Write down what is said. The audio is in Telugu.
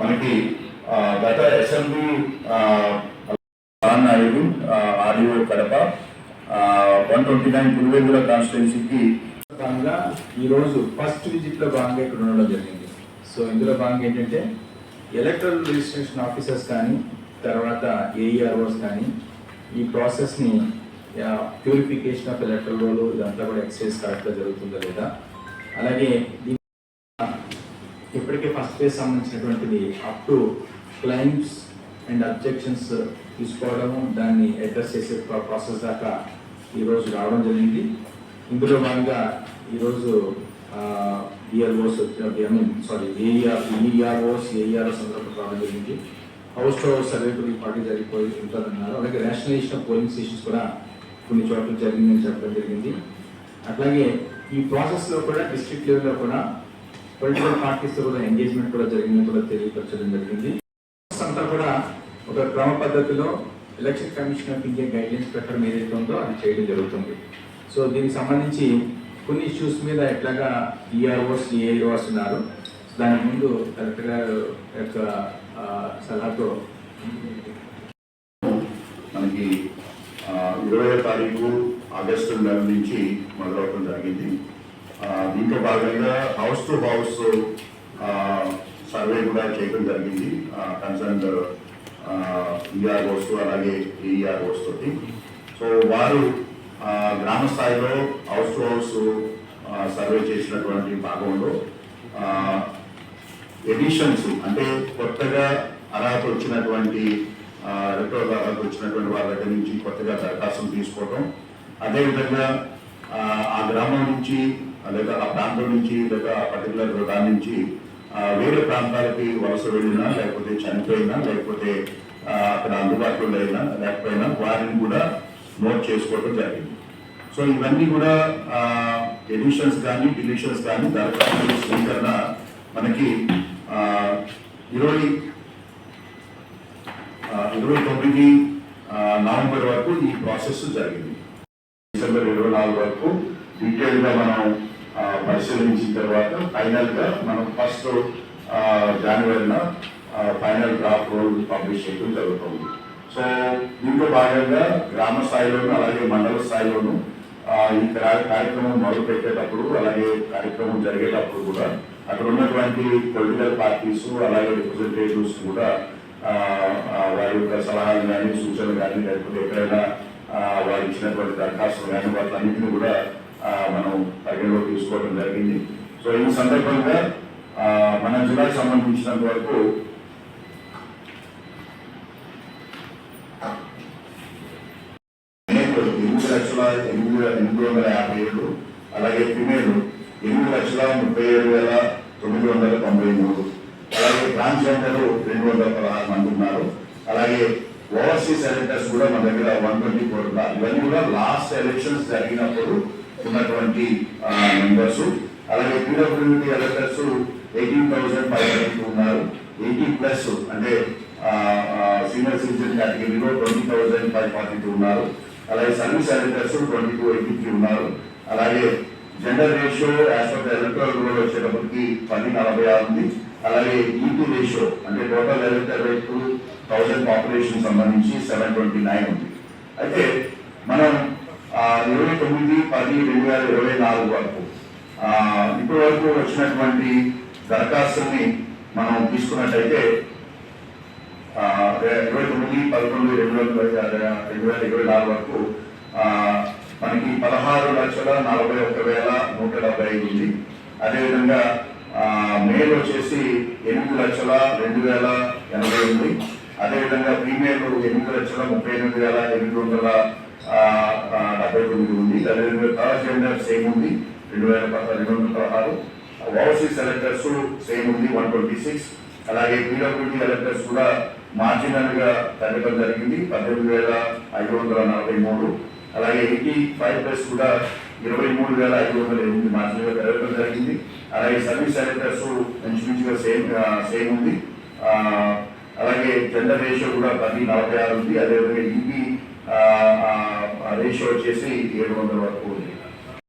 మనకి గత assembly Naidu ఆర్యో Kadapa one twenty nine Pulivendula కాన్స్టిట్యున్సీకి భాగంగా ఈరోజు ఫస్ట్ విజిట్లో భాగంగా ఇక్కడ ఉండడం జరిగింది. సో ఇందులో భాగంగా ఏంటంటే ఎలక్ట్రల్ రిజిస్ట్రేషన్ ఆఫీసర్స్ కానీ తర్వాత ఏఈఆర్ఓస్ కానీ ఈ ప్రాసెస్ని ప్యూరిఫికేషన్ ఆఫ్ ఎలక్ట్రల్ రోల్ ఇదంతా కూడా ఎక్సైజ్ కరెక్ట్గా జరుగుతుందా లేదా? అలాగే ఇప్పటికే ఫస్ట్ ఫేజ్ సంబంధించినటువంటిది up to claims and objections తీసుకోవడము దాన్ని అడ్రస్ చేసే ప్రాసెస్ దాకా ఈరోజు రావడం జరిగింది. ఇందులో భాగంగా ఈరోజు DROs I mean sorry AER EROs AEROs అందరూ రావడం జరిగింది. House to house survey party జరిగిపోయి ఉంటుందన్నారు. అలాగే రేషనలైజేషన్ ఆఫ్ పోలింగ్ స్టేషన్స్ కూడా కొన్ని చోట్ల జరిగిందని చెప్పడం జరిగింది. అట్లాగే ఈ ప్రాసెస్లో కూడా డిస్ట్రిక్ట్ లెవెల్లో కూడా పొలిటికల్ పార్టీస్తో కూడా ఎంగేజ్మెంట్ కూడా జరిగిందని కూడా తెలియపరచడం జరిగింది. అంతా కూడా ఒక క్రమ పద్ధతిలో election commission of India guidelines ప్రకారం ఏదైతే ఉందో అది చేయడం జరుగుతుంది. సో దీనికి సంబంధించి కొన్ని ఇష్యూస్ మీద ఎట్లాగా ఈఆర్ఓస్ ఏఈఓస్ ఉన్నారు. దాని ముందు కలెక్టర్ గారు యొక్క సలహాతో మనకి ఇరవై తారీఖు ఆగస్టు నెల నుంచి మొదలవడం జరిగింది. దీంట్లో భాగంగా హౌస్ టు హౌస్ సర్వే కూడా చేయడం జరిగింది. కన్సర్న్ ఈఆర్ఓస్ అలాగే ఈఆర్ఓస్ తోటి. సో వారు గ్రామ స్థాయిలో హౌస్ టు హౌస్ సర్వే చేసినటువంటి భాగంలో ఎడిషన్స్ అంటే కొత్తగా అర్హత వచ్చినటువంటి ఎలక్ట్రల్ అర్హత వచ్చినటువంటి వాళ్ళ దగ్గర నుంచి కొత్తగా దరఖాస్తులు తీసుకోవటం. అదేవిధంగా ఆ, గ్రామం నుంచి లేదా ఆ ప్రాంతం నుంచి లేదా ఆ పర్టికులర్ దాని నుంచి వేరే ప్రాంతాలకి వలస వెళ్ళినా లేకపోతే చనిపోయినా లేకపోతే అక్కడ అందుబాటులో లేనా లేకపోయినా వారిని కూడా నోట్ చేసుకోవడం జరిగింది. సో ఇవన్నీ కూడా ఎడిషన్స్ కానీ డిలీషన్స్ కానీ దరఖాస్తు స్వీకరణ మనకి ఇరవై ఇరవై తొమ్మిది నవంబర్ వరకు ఈ ప్రాసెస్ జరిగింది. డిసెంబర్ ఇరవై నాలుగు వరకు డీటెయిల్గా మనం పరిశీలించిన తర్వాత ఫైనల్గా మనం ఫస్ట్ జనవరిన ఫైనల్ డ్రాఫ్ట్ రోల్ పబ్లిష్ చేయడం జరుగుతుంది. సో దీంట్లో భాగంగా గ్రామ స్థాయిలోను అలాగే మండల స్థాయిలోను ఈ కార్యక్రమం మొదలు పెట్టేటప్పుడు అలాగే కార్యక్రమం జరిగేటప్పుడు కూడా అక్కడ ఉన్నటువంటి పొలిటికల్ పార్టీస్ అలాగే రిప్రజెంటేటివ్స్ కూడా వారి యొక్క సలహాలు కానీ సూచనలు కానీ లేకపోతే ఎక్కడైనా వారు ఇచ్చినటువంటి దరఖాస్తులు కానీ వాటిలన్నింటినీ కూడా మనం పరిగణలో తీసుకోవడం జరిగింది. సో ఈ సందర్భంగా మన జిల్లాకు సంబంధించినంత వరకు ఎనిమిది లక్షల ఎనిమిది ఎనిమిది వందల యాభై ఏడు అలాగే ఫిమేల్ ఎనిమిది లక్షల ముప్పై ఏడు వేల తొమ్మిది వందల తొంభై మూడు. అలాగే ట్రాన్స్జెండర్ రెండు వందల పదహారు మంది ఉన్నారు. అలాగే ఓవర్సీస్ ఎలక్టర్స్ కూడా మన దగ్గర వన్ ట్వంటీ ఫోర్ ఉన్నారు. ఇవన్నీ కూడా లాస్ట్ ఎలక్షన్స్ జరిగినప్పుడు ఉన్నటువంటి మెంబర్స్ అలాగే PWD electors eighteen thousand five hundred ఉన్నారు. ఎయిటీ ప్లస్ అంటే సీనియర్ సిటిజన్ కేటగిరీలో twenty thousand five forty two ఉన్నారు. అలాగే service electors twenty two eighty three ఉన్నారు. అలాగే gender ratio as per electoral roll వచ్చేటప్పటికి పది నలభై ఆరు ఉంది. అలాగే e ఈపీ రేషియో అంటే total elector rate thousand population సంబంధించి సెవెన్ ట్వంటీ నైన్ ఉంది. అయితే మనం ఇరవై తొమ్మిది పది రెండు వేల ఇరవై నాలుగు వరకు ఇప్పటి వరకు వచ్చినటువంటి దరఖాస్తుల్ని మనం తీసుకున్నట్టయితే ఇరవై తొమ్మిది పదకొండు రెండు వేల రెండు వేల ఇరవై నాలుగు వరకు మనకి పదహారు లక్షల నలభై ఒక్క వేల నూట డెబ్బై ఐదు ఉంది. అదేవిధంగా మేల్ వచ్చేసి ఎనిమిది లక్షల రెండు వేల ఎనభై ఉంది అదేవిధంగా ఫీమేల్ ఎనిమిది లక్షల ముప్పై ఎనిమిది వేల ఎనిమిది వందల డెబ్బై తొమ్మిది ఉంది. అదేవిధంగా థర్డ్ జెండర్ సేమ్ ఉంది రెండు వేల రెండు వందల పదహారు. ఓవర్సీ సెలెక్టర్స్ సేమ్ ఉంది వన్ ట్వంటీ సిక్స్ అలాగే పీడబ్ల్యూడీ ఎలక్టర్స్ కూడా మార్జినల్గా తగ్గడం జరిగింది పద్దెనిమిది వేల ఐదు వందల నలభై మూడు. అలాగే ఎయిటీ ఫైవ్ ప్లస్ కూడా ఇరవై మూడు వేల ఐదు వందల ఎనిమిది మార్జినల్ పెరగడం జరిగింది. అలాగే సర్వీస్ సెలెక్టర్స్ ఇంచుమించుగా సేమ్ సేమ్ ఉంది. అలాగే జెండర్ రేషియో కూడా పది నలభై ఆరు ఉంది. అదేవిధంగా ఈబీ రేషియో వచ్చేసి ఏడు వందల వరకు ఉంది.